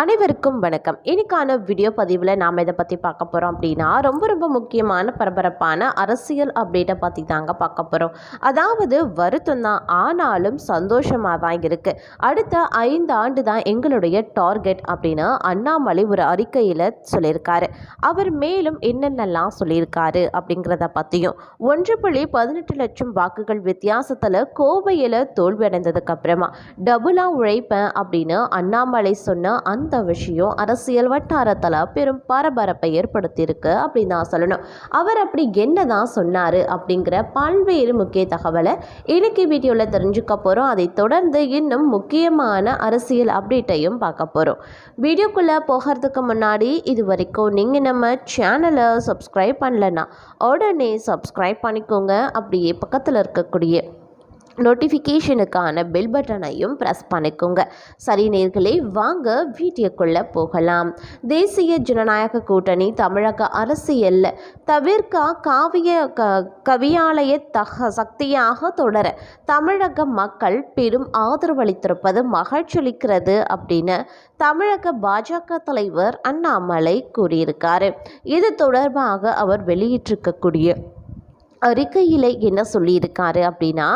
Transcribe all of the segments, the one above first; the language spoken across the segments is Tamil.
அனைவருக்கும் வணக்கம். இன்னைக்கான வீடியோ பதிவில் நாம் இதை பற்றி பார்க்க போகிறோம் அப்படின்னா ரொம்ப ரொம்ப முக்கியமான பரபரப்பான அரசியல் அப்டேட்டை பற்றி தாங்க பார்க்க போகிறோம் அதாவது வருத்தம் தான் ஆனாலும் சந்தோஷமாக தான் இருக்குது அடுத்த ஐந்து ஆண்டு தான் எங்களுடைய டார்கெட் அப்படின்னு அண்ணாமலை ஒரு அறிக்கையில் சொல்லியிருக்காரு. அவர் மேலும் என்னென்னலாம் சொல்லியிருக்காரு அப்படிங்கிறத பற்றியும் ஒன்று புள்ளி பதினெட்டு லட்சம் வாக்குகள் வித்தியாசத்தில் கோவையில் தோல்வியடைந்ததுக்கப்புறமா அப்புறமா டபுளாக உழைப்பேன் அப்படின்னு அண்ணாமலை சொன்ன அந்த அந்த விஷயம் அரசியல் வட்டாரத்தில் பெரும் பரபரப்பை ஏற்படுத்தியிருக்கு அப்படின்னு தான் சொல்லணும். அவர் அப்படி என்ன தான் சொன்னார் அப்படிங்கிற பல்வேறு முக்கிய தகவலை இன்னைக்கு வீடியோவில் தெரிஞ்சுக்க போகிறோம் அதை தொடர்ந்து இன்னும் முக்கியமான அரசியல் அப்டேட்டையும் பார்க்க போகிறோம் வீடியோக்குள்ளே போகிறதுக்கு முன்னாடி இது வரைக்கும் நீங்கள் நம்ம சேனலை சப்ஸ்கிரைப் பண்ணலன்னா உடனே சப்ஸ்கிரைப் பண்ணிக்கோங்க. அப்படியே பக்கத்தில் இருக்கக்கூடிய நோட்டிஃபிகேஷனுக்கான பெல் பட்டனையும் ப்ரெஸ் பண்ணிக்கோங்க. சரி நேர்களே வாங்க வீடியோக்குள்ளே போகலாம். தேசிய ஜனநாயக கூட்டணி தமிழக அரசியலில் தவிர்க்க காவிய க கவியாலய தக சக்தியாக தொடர தமிழக மக்கள் பெரும் ஆதரவளித்திருப்பது மகிழ்ச்சியளிக்கிறது அப்படின்னு தமிழக பாஜக தலைவர் அண்ணாமலை கூறியிருக்காரு. இது தொடர்பாக அவர் வெளியிட்டிருக்கக்கூடிய அறிக்கையில் என்ன சொல்லியிருக்காரு அப்படின்னா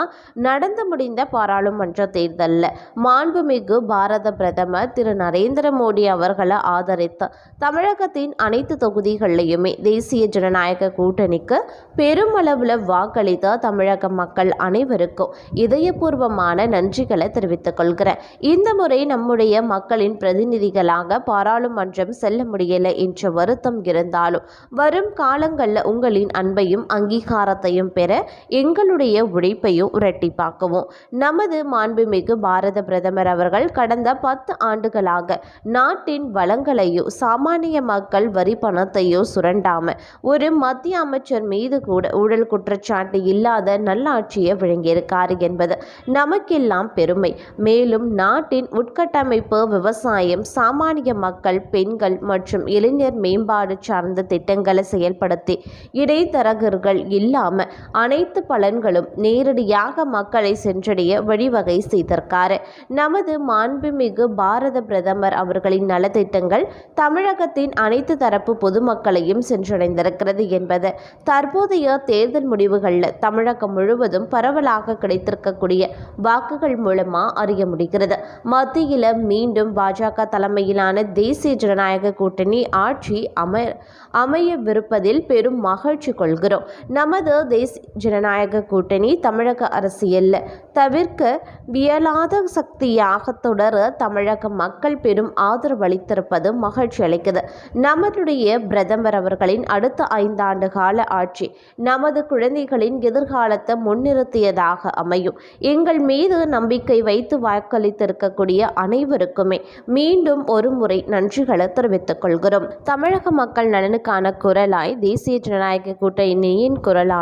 நடந்து முடிந்த பாராளுமன்ற தேர்தலில் மாண்புமிகு பாரத பிரதமர் திரு. நரேந்திர மோடி அவர்களை ஆதரித்து தமிழகத்தின் அனைத்து தொகுதிகளிலையுமே தேசிய ஜனநாயக கூட்டணிக்கு பெருமளவில் வாக்களித்த தமிழக மக்கள் அனைவருக்கும் இதயபூர்வமான நன்றிகளை தெரிவித்துக் கொள்கிறேன். இந்த முறை நம்முடைய மக்களின் பிரதிநிதிகளாக பாராளுமன்றம் செல்ல முடியலை என்ற வருத்தம் இருந்தாலும் வரும் காலங்களில் உங்களின் அன்பையும் அங்கீகார அதிகாரத்தையும் பெற எங்களுடைய உழைப்பையும் இரட்டிப்பாக்குவோம். நமது மாண்புமிகு பாரத பிரதமர் அவர்கள் கடந்த பத்து ஆண்டுகளாக நாட்டின் வளங்களையோ சாமானிய மக்கள் வரி பணத்தையோ சுரண்டாம ஒரு மத்திய அமைச்சர் மீது கூட ஊழல் குற்றச்சாட்டு இல்லாத நல்லாட்சியை வழங்கியிருக்கார் என்பது நமக்கெல்லாம் பெருமை. மேலும் நாட்டின் உட்கட்டமைப்பு விவசாயம் சாமானிய மக்கள் பெண்கள் மற்றும் இளைஞர் மேம்பாடு சார்ந்த திட்டங்களை செயல்படுத்தி இடைத்தரகர்கள் இல்லா இல்லாமல் அனைத்து பலன்களும் நேரடியாக மக்களை சென்றடைய வழிவகை செய்திருக்காரு. நமது மாண்புமிகு பாரத பிரதமர் அவர்களின் நலத்திட்டங்கள் தமிழகத்தின் அனைத்து தரப்பு பொதுமக்களையும் சென்றடைந்திருக்கிறது என்பது தற்போதைய தேர்தல் முடிவுகளில் தமிழகம் முழுவதும் பரவலாக கிடைத்திருக்கக்கூடிய வாக்குகள் மூலமாக அறிய முடிகிறது. மத்தியில் மீண்டும் பாஜக தலைமையிலான தேசிய ஜனநாயக கூட்டணி ஆட்சி அமை அமையவிருப்பதில் பெரும் மகிழ்ச்சி கொள்கிறோம். நமது தேசிய ஜனநாயக கூட்டணி தமிழக அரசியலில் தவிர்க்க வியலாத சக்தியாக தொடர தமிழக மக்கள் பெரும் ஆதரவு அளித்திருப்பது மகிழ்ச்சி அளிக்குது. நம்மளுடைய பிரதமர் அவர்களின் அடுத்த ஐந்தாண்டு கால ஆட்சி நமது குழந்தைகளின் எதிர்காலத்தை முன்னிறுத்தியதாக அமையும். எங்கள் மீது நம்பிக்கை வைத்து வாக்களித்திருக்கக்கூடிய அனைவருக்குமே மீண்டும் ஒரு முறை நன்றிகளை தெரிவித்துக் கொள்கிறோம். தமிழக மக்கள் நலனுக்கான குரலாய் தேசிய ஜனநாயக கூட்டணியின்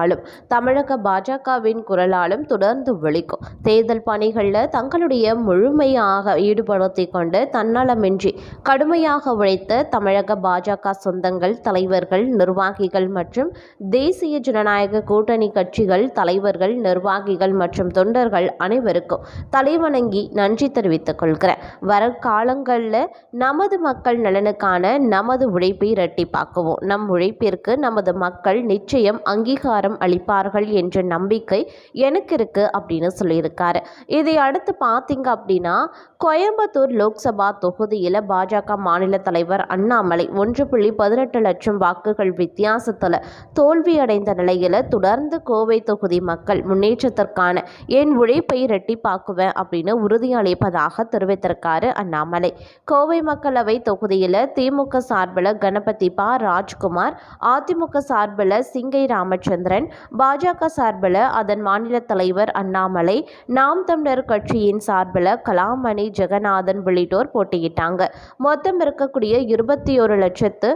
குரலாலும் தமிழக பாஜகவின் குரலாலும் தொடர்ந்து ஒழிக்கும் தேர்தல் பணிகளில் தங்களுடைய முழுமையாக ஈடுபடுத்தி கொண்டு தன்னலமின்றி கடுமையாக உழைத்த தமிழக பாஜக சொந்தங்கள் தலைவர்கள் நிர்வாகிகள் மற்றும் தேசிய ஜனநாயக கூட்டணி கட்சிகள் தலைவர்கள் நிர்வாகிகள் மற்றும் தொண்டர்கள் அனைவருக்கும் தலைவணங்கி நன்றி தெரிவித்துக் கொள்கிறேன். வரகாலங்களில் நமது மக்கள் நலனுக்கான நமது உழைப்பை இரட்டிப்பாக்குவோம். நம் உழைப்பிற்கு நமது மக்கள் நிச்சயம் அங்கீகாரம் அளிப்பார்கள் என்ற நம்பிக்கை எனக்கு இருக்குது அப்படின்னு சொல்லியிருக்காரு. இதை அடுத்து பார்த்தீங்க அப்படின்னா கோயம்புத்தூர் லோக்சபா தொகுதியில் பாஜக மாநில தலைவர் அண்ணாமலை ஒன்று புள்ளி பதினெட்டு லட்சம் வாக்குகள் வித்தியாசத்தில் தோல்வியடைந்த நிலையில் தொடர்ந்து கோவை தொகுதி மக்கள் முன்னேற்றத்திற்கான என் உழைப்பை இரட்டிப்பாக்குவேன் அப்படின்னு உறுதியளிப்பதாக தெரிவித்திருக்காரு அண்ணாமலை. கோவை மக்களவை தொகுதியில் திமுக சார்பில் கணபதி பா ராஜ்குமார் அதிமுக சார்பில் சிங்கை ராமச்சந்திரன் பாஜக சார்பில் அதன் மாநில தலைவர் அண்ணாமலை நாம் தமிழர் கட்சியின் சார்பில் கலாமணி ஜெகநாதன் உள்ளிட்டோர் போட்டியிட்டாங்க. மொத்தம் இருக்கக்கூடிய இருபத்தி ஒரு லட்சத்து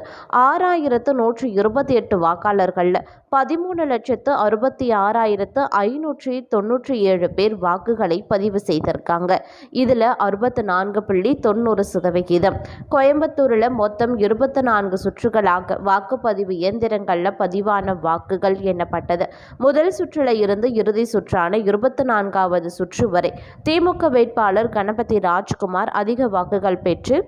ஆறாயிரத்து நூற்றி இருபத்தி எட்டு வாக்காளர்களில் பதிமூணு லட்சத்து அறுபத்தி ஆறாயிரத்து ஐநூற்றி தொண்ணூற்றி ஏழு பேர் வாக்குகளை பதிவு செய்திருக்காங்க. இதில் அறுபத்து நான்கு புள்ளி தொண்ணூறு சதவிகிதம். கோயம்புத்தூரில் மொத்தம் இருபத்தி நான்கு சுற்றுகளாக வாக்குப்பதிவு இயந்திரங்களில் பதிவான வாக்குகள் என எண்ணப்பட்டது முதல் சுற்றில் இருந்து இறுதி சுற்றான இருபத்தி நான்காவது சுற்று வரை திமுக வேட்பாளர் கணபதி ராஜ்குமார் அதிக வாக்குகள் பெற்று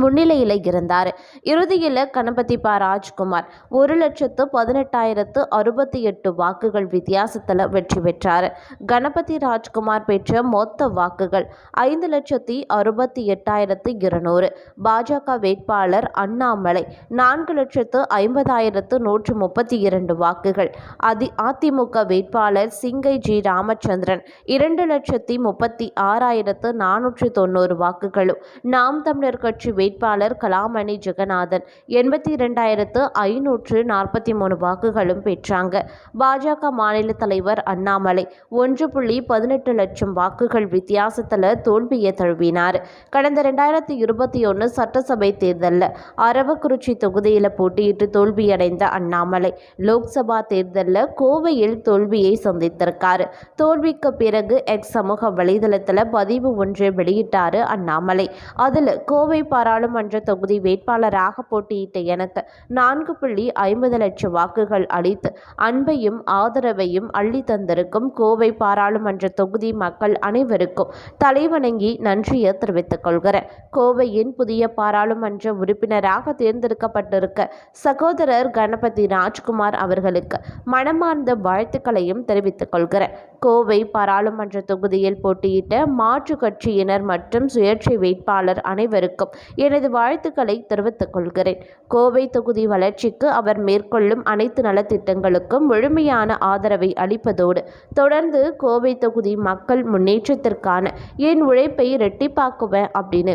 முன்னிலையில் இருந்தார் இறுதியில் கணபதி ப ராஜ்குமார் ஒரு லட்சத்து பதினெட்டாயிரத்து அறுபத்தி எட்டு வாக்குகள் வித்தியாசத்தில் வெற்றி பெற்றார். கணபதி ராஜ்குமார் பெற்ற மொத்த வாக்குகள் ஐந்து லட்சத்தி அறுபத்தி எட்டாயிரத்து இருநூறு. பாஜக வேட்பாளர் அண்ணாமலை நான்கு லட்சத்து ஐம்பதாயிரத்து நூற்று முப்பத்தி இரண்டு வாக்குகள். அதி அதிமுக வேட்பாளர் சிங்கை ஜி ராமச்சந்திரன் இரண்டு லட்சத்தி முப்பத்தி ஆறாயிரத்து நானூற்று தொண்ணூறு வாக்குகளும் நாம் தமிழர் கட்சி வேட்பாளர் கலாமணி ஜெகநாதன். எண்பத்தி இரண்டாயிரத்து ஐநூற்று நாற்பத்தி மூணு வாக்குகளும் பெற்றாங்க. பாஜக மாநில தலைவர் அண்ணாமலை ஒன்று புள்ளி பதினெட்டு லட்சம் வாக்குகள் வித்தியாசத்தில் தோல்வியை தழுவினார். கடந்த ரெண்டாயிரத்தி இருபத்தி ஒன்று சட்டசபை தேர்தலில் அரவக்குறிச்சி தொகுதியில் போட்டியிட்டு தோல்வியடைந்த அண்ணாமலை லோக்சபா தேர்தலில் கோவையில் தோல்வியை சந்தித்திருக்காரு. தோல்விக்கு பிறகு எக்ஸ் சமூக வலைதளத்தில் பதிவு ஒன்றை வெளியிட்டாரு அண்ணாமலை. அதில் கோவை நாடாளுமன்ற தொகுதி வேட்பாளராக போட்டியிட்ட எனக்கு நான்கு புள்ளி ஐம்பது லட்சம் வாக்குகள் அளித்து அன்பையும் ஆதரவையும் அள்ளி தந்திருக்கும் கோவை பாராளுமன்ற தொகுதி மக்கள் அனைவருக்கும் தலைவணங்கி நன்றியை தெரிவித்துக் கொள்கிறேன். கோவையின் புதிய பாராளுமன்ற உறுப்பினராக தேர்ந்தெடுக்கப்பட்டிருக்க சகோதரர் கணபதி ராஜ்குமார் அவர்களுக்கு மனமார்ந்த வாழ்த்துக்களையும் தெரிவித்துக் கொள்கிறேன். கோவை பாராளுமன்ற தொகுதியில் போட்டியிட்ட மாற்று கட்சியினர் மற்றும் சுயேட்சை வேட்பாளர் அனைவருக்கும் எனது வாழ்த்துக்களை தெரிவித்துக் கொள்கிறேன். கோவை தொகுதி வளர்ச்சிக்கு அவர் மேற்கொள்ளும் அனைத்து நலத்திட்டங்களுக்கும் முழுமையான ஆதரவை அளிப்பதோடு தொடர்ந்து கோவை தொகுதி மக்கள் முன்னேற்றத்திற்கான என் உழைப்பை இரட்டிப்பாக்குவேன் அப்படின்னு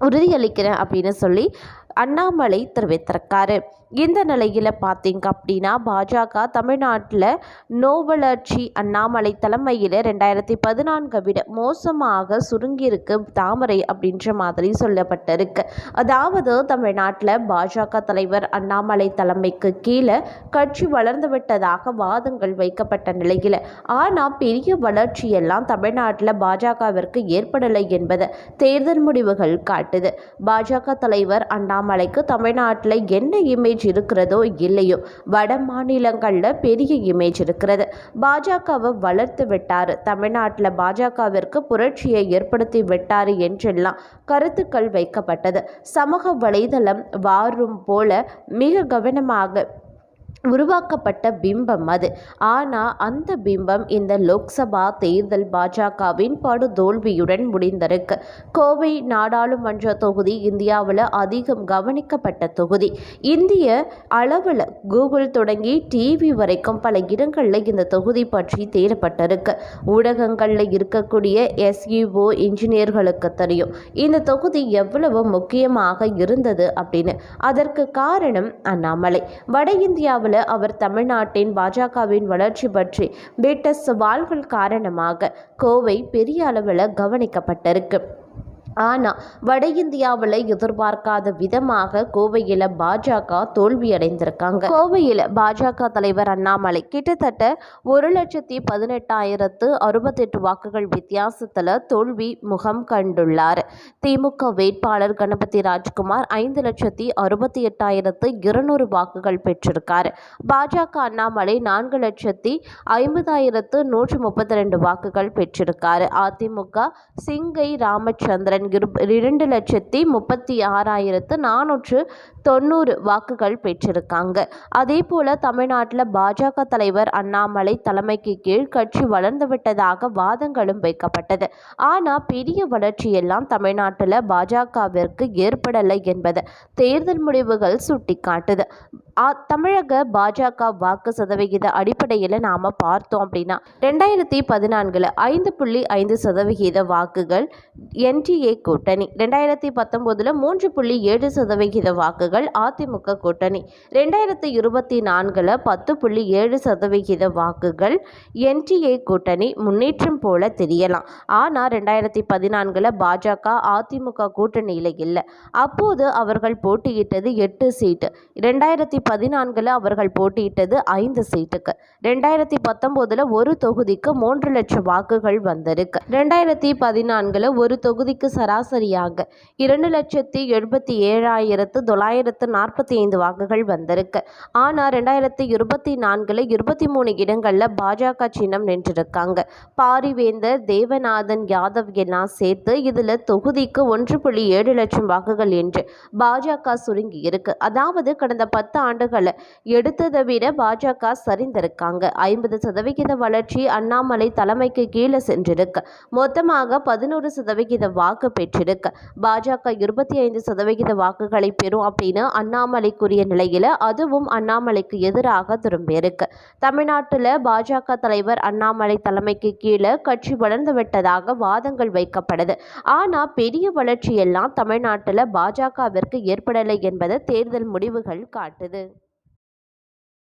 உறுதியளிக்கிறேன் அப்படின்னு சொல்லி அண்ணாமலை தெரிவித்திருக்காரு. இந்த நிலையில் பார்த்தீங்க அப்படின்னா பாஜக தமிழ்நாட்டில் நோவலர்ச்சி அண்ணாமலை தலைமையில் ரெண்டாயிரத்தி பதினான்கை விட மோசமாக சுருங்கியிருக்கு தாமரை அப்படின்ற மாதிரி சொல்லப்பட்டிருக்கு. அதாவது தமிழ்நாட்டில் பாஜக தலைவர் அண்ணாமலை தலைமைக்கு கீழே கட்சி வளர்ந்து விட்டதாக வாதங்கள் வைக்கப்பட்ட நிலையில். ஆனால் பெரிய வளர்ச்சியெல்லாம் தமிழ்நாட்டில் பாஜகவிற்கு ஏற்படலை என்பதை தேர்தல் முடிவுகள் காட்டுது. பாஜக தலைவர் அண்ணாமலைக்கு தமிழ்நாட்டில் என்ன இமேஜ் இமேஜ் இருக்கிறதோ இல்லையோ வட மாநிலங்களில் பெரிய இமேஜ் இருக்கிறது. பாஜகவை வளர்த்து விட்டார். தமிழ்நாட்டில் பாஜகவிற்கு புரட்சியை ஏற்படுத்தி விட்டார் என்றெல்லாம் கருத்துக்கள் வைக்கப்பட்டது. சமூக வலைதளம் வாரும் போல மிக கவனமாக உருவாக்கப்பட்ட பிம்பம் அது. ஆனால் அந்த பிம்பம் இந்த லோக்சபா தேர்தல் பாஜகவின் படு தோல்வியுடன் முடிந்திருக்கு. கோவை நாடாளுமன்ற தொகுதி இந்தியாவில் அதிகம் கவனிக்கப்பட்ட தொகுதி. இந்திய அளவில் கூகுள் தொடங்கி டிவி வரைக்கும் பல இடங்களில் இந்த தொகுதி பற்றி தேடப்பட்டிருக்கு. ஊடகங்களில் இருக்கக்கூடிய எஸ்இஓ இன்ஜினியர்களுக்கு தெரியும். இந்த தொகுதி எவ்வளவு முக்கியமாக இருந்தது அப்படின்னு. அதற்கு காரணம் அண்ணாமலை. வட இந்தியாவில் இந்தியாவில் அவர் தமிழ்நாட்டின் பாஜகவின் வளர்ச்சி பற்றி விட்ட சவால்கள் காரணமாக கோவை பெரிய அளவில் கவனிக்கப்பட்டிருக்கு. ஆனால் வட இந்தியாவில் எதிர்பார்க்காத விதமாக கோவையில் பாஜக தோல்வியடைந்திருக்காங்க. கோவையில் பாஜக தலைவர் அண்ணாமலை கிட்டத்தட்ட ஒரு லட்சத்தி பதினெட்டாயிரத்து அறுபத்தெட்டு வாக்குகள் வித்தியாசத்தில் தோல்வி முகம் கண்டுள்ளார். திமுக வேட்பாளர் கணபதி ராஜ்குமார் ஐந்து லட்சத்தி அறுபத்தி எட்டாயிரத்து இருநூறு வாக்குகள் பெற்றிருக்கார். பாஜக அண்ணாமலை நான்கு லட்சத்தி ஐம்பதாயிரத்து நூற்றி முப்பத்தி ரெண்டு வாக்குகள் பெற்றிருக்கார். அதிமுக சிங்கை ராமச்சந்திரன் இரண்டு லட்சத்தி முப்பத்தி ஆறாயிரத்து நானூற்று தொண்ணூறு வாக்குகள் பெற்றிருக்காங்க. அதே போல தமிழ்நாட்டில் பாஜக தலைவர் அண்ணாமலை தலைமைக்கு கீழ் கட்சி வளர்ந்து விட்டதாக வாதங்களும் வைக்கப்பட்டது. ஆனால் பெரிய வளர்ச்சியெல்லாம் தமிழ்நாட்டில் பாஜகவிற்கு ஏற்படலை என்பது தேர்தல் முடிவுகள் சுட்டிக்காட்டுது. தமிழக பாஜக வாக்கு சதவிகித அடிப்படையில் நாம் பார்த்தோம் அப்படின்னா ரெண்டாயிரத்தி பதினான்கில் ஐந்து புள்ளி ஐந்து சதவிகித வாக்குகள் என்டிஏ கூட்டணி. ரெண்டாயிரத்தி பத்தொம்போதில் மூன்று புள்ளி ஏழு சதவிகித வாக்குகள் அதிமுக கூட்டணி. ரெண்டாயிரத்தி இருபத்தி நான்கில் பத்து புள்ளி ஏழு சதவிகித வாக்குகள் என்டிஏ கூட்டணி முன்னேற்றம் போல தெரியலாம். ஆனால் ரெண்டாயிரத்தி பதினான்கில் பாஜக அதிமுக கூட்டணியில் இல்லை. அப்போது அவர்கள் போட்டியிட்டது எட்டு சீட்டு. ரெண்டாயிரத்தி பதினான்கில் அவர்கள் போட்டியிட்டது ஐந்து சீட்டுக்கு. ரெண்டாயிரத்தி பத்தொம்போதில் ஒரு தொகுதிக்கு மூன்று லட்சம் வாக்குகள் வந்திருக்கு. ரெண்டாயிரத்தி பதினான்கில் ஒரு தொகுதிக்கு சராசரியாக இரண்டு லட்சத்தி எழுபத்தி ஏழாயிரத்து தொள்ளாயிரத்து நாற்பத்தி ஐந்து வாக்குகள் வந்திருக்கு. ஆனால் ரெண்டாயிரத்தி இருபத்தி நான்கில் இருபத்தி மூணு இடங்களில் பாஜக சின்னம் நின்றிருக்காங்க. பாரிவேந்தர் தேவநாதன் யாதவ் எல்லாம் சேர்த்து இதில் தொகுதிக்கு ஒன்று புள்ளி ஏழு லட்சம் வாக்குகள் என்று பாஜக சுருங்கி இருக்கு. அதாவது கடந்த பத்து ஆண்டுகளை எடுத்ததை விட பாஜக சரிந்திருக்காங்க. ஐம்பது சதவிகித வளர்ச்சி அண்ணாமலை தலைமைக்கு கீழே சென்றிருக்கு. மொத்தமாக பதினோரு சதவிகித வாக்கு பெற்றிருக்கு. பாஜக இருபத்தி ஐந்து சதவிகித வாக்குகளை பெறும் அப்படின்னு அண்ணாமலைக்குரிய நிலையில் நிலையில அதுவும் அண்ணாமலைக்கு எதிராக திரும்பியிருக்கு. தமிழ்நாட்டில் பாஜக தலைவர் அண்ணாமலை தலைமைக்கு கீழே கட்சி வளர்ந்து விட்டதாக வாதங்கள் வைக்கப்படுது. ஆனா பெரிய வளர்ச்சி எல்லாம் தமிழ்நாட்டில் பாஜகவிற்கு ஏற்படலை என்பதை தேர்தல் முடிவுகள் காட்டுது.